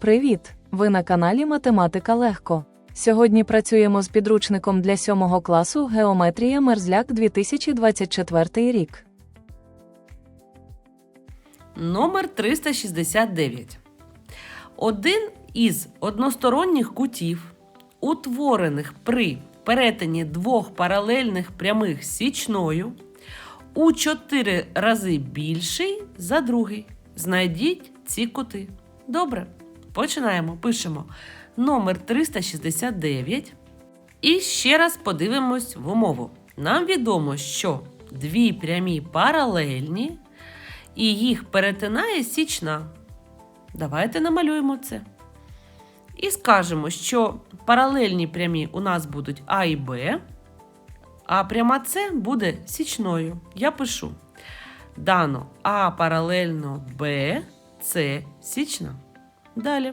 Привіт! Ви на каналі Математика Легко. Сьогодні працюємо з підручником для 7 класу Геометрія Мерзляк 2024 рік. Номер 369. Один із односторонніх кутів, утворених при перетині двох паралельних прямих січною, у 4 рази більший за другий. Знайдіть ці кути. Добре. Починаємо. Пишемо номер 369. І ще раз подивимось в умову. Нам відомо, що дві прямі паралельні, і їх перетинає січна. Давайте намалюємо це. І скажемо, що паралельні прямі у нас будуть А і Б, а пряма С буде січною. Я пишу. Дано А паралельно Б, С січна. Далі.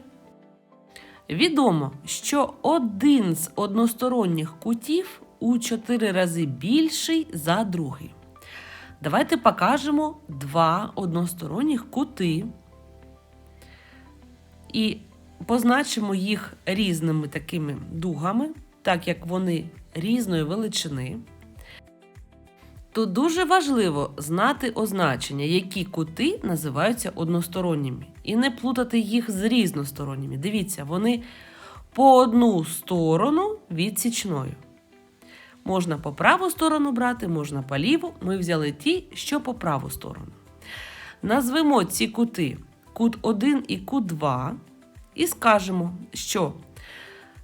Відомо, що один з односторонніх кутів у 4 рази більший за другий. Давайте покажемо два односторонніх кути і позначимо їх різними такими дугами, так як вони різної величини. Тут дуже важливо знати означення, які кути називаються односторонніми, і не плутати їх з різносторонніми. Дивіться, вони по одну сторону від січної. Можна по праву сторону брати, можна по ліву. Ми взяли ті, що по праву сторону. Назвемо ці кути кут 1 і кут 2, і скажемо, що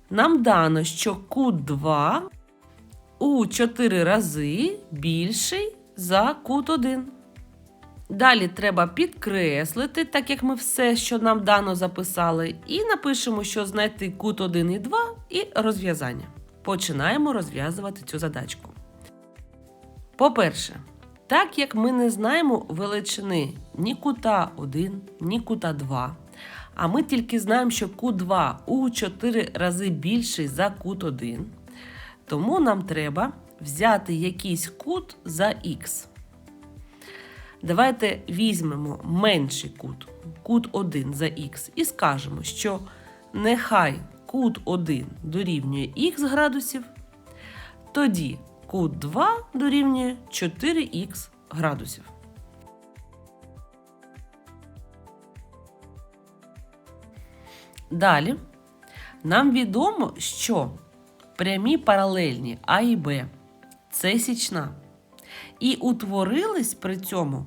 нам дано, що кут 2 у 4 рази більший за кут 1. Далі треба підкреслити, так як ми все, що нам дано, записали, і напишемо, що знайти кут 1 і 2 і розв'язання. Починаємо розв'язувати цю задачку. По-перше, так як ми не знаємо величини ні кута 1, ні кута 2, а ми тільки знаємо, що кут 2 у 4 рази більший за кут 1, тому нам треба взяти якийсь кут за х. Давайте візьмемо менший кут, кут 1 за х, і скажемо, що нехай кут 1 дорівнює х градусів, тоді кут 2 дорівнює 4х градусів. Далі нам відомо, що прямі паралельні А і Б це січна. І утворились при цьому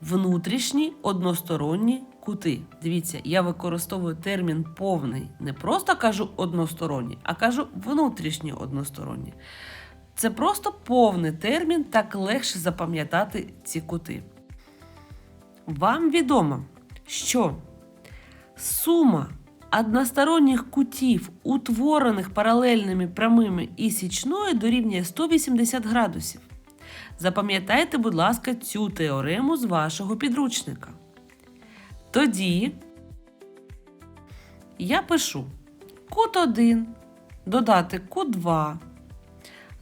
внутрішні односторонні кути. Дивіться, я використовую термін повний. Не просто кажу односторонні, а кажу внутрішні односторонні. Це просто повний термін, так легше запам'ятати ці кути. Вам відомо, що сума односторонніх кутів, утворених паралельними прямими і січною, дорівнює 180 градусів. Запам'ятайте, будь ласка, цю теорему з вашого підручника. Тоді я пишу кут 1 додати кут 2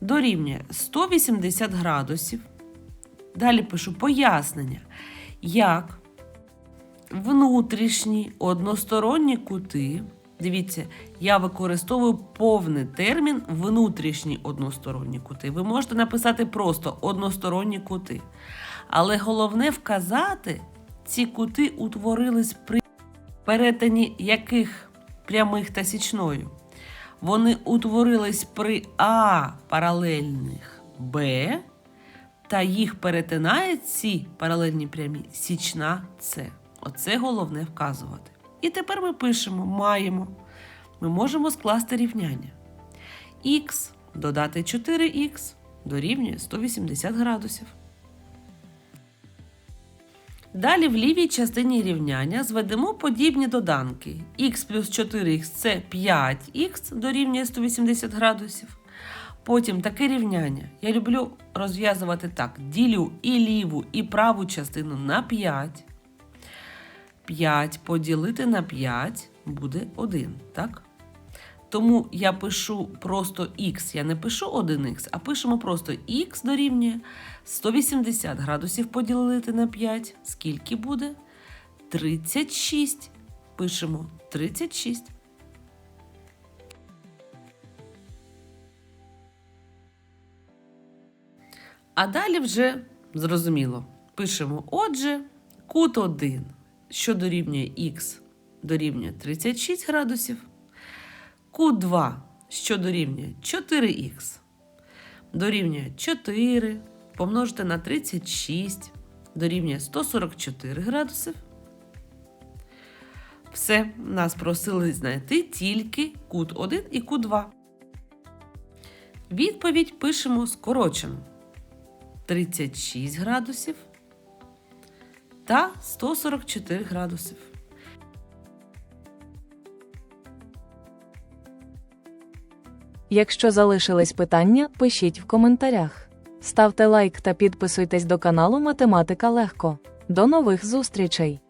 дорівнює 180 градусів. Далі пишу пояснення, як внутрішні односторонні кути. Дивіться, я використовую повний термін внутрішні односторонні кути. Ви можете написати просто односторонні кути. Але головне вказати, ці кути утворились при перетині яких прямих та січною. Вони утворились при А паралельних Б, та їх перетинає ці паралельні прямі січна С. Оце головне вказувати. І тепер ми пишемо, маємо. Ми можемо скласти рівняння. Х додати 4х дорівнює 180 градусів. Далі в лівій частині рівняння зведемо подібні доданки. х плюс 4х це 5х дорівнює 180 градусів. Потім таке рівняння. Я люблю розв'язувати так: ділю і ліву, і праву частину на 5. 5 поділити на 5 буде 1, так? Тому я пишу просто х, я не пишу 1х, а пишемо просто х дорівнює 180 градусів поділити на 5. Скільки буде? 36. пишемо 36. А далі вже зрозуміло. Пишемо, отже, кут 1, що дорівнює х, дорівнює 36 градусів. Кут 2, що дорівнює 4х, дорівнює 4, помножити на 36, дорівнює 144 градусів. Все, нас просили знайти тільки кут 1 і кут 2. Відповідь пишемо скорочено. 36 градусів та 144 градусів. Якщо залишились питання, пишіть в коментарях. Ставте лайк та підписуйтесь до каналу Математика Легко. До нових зустрічей!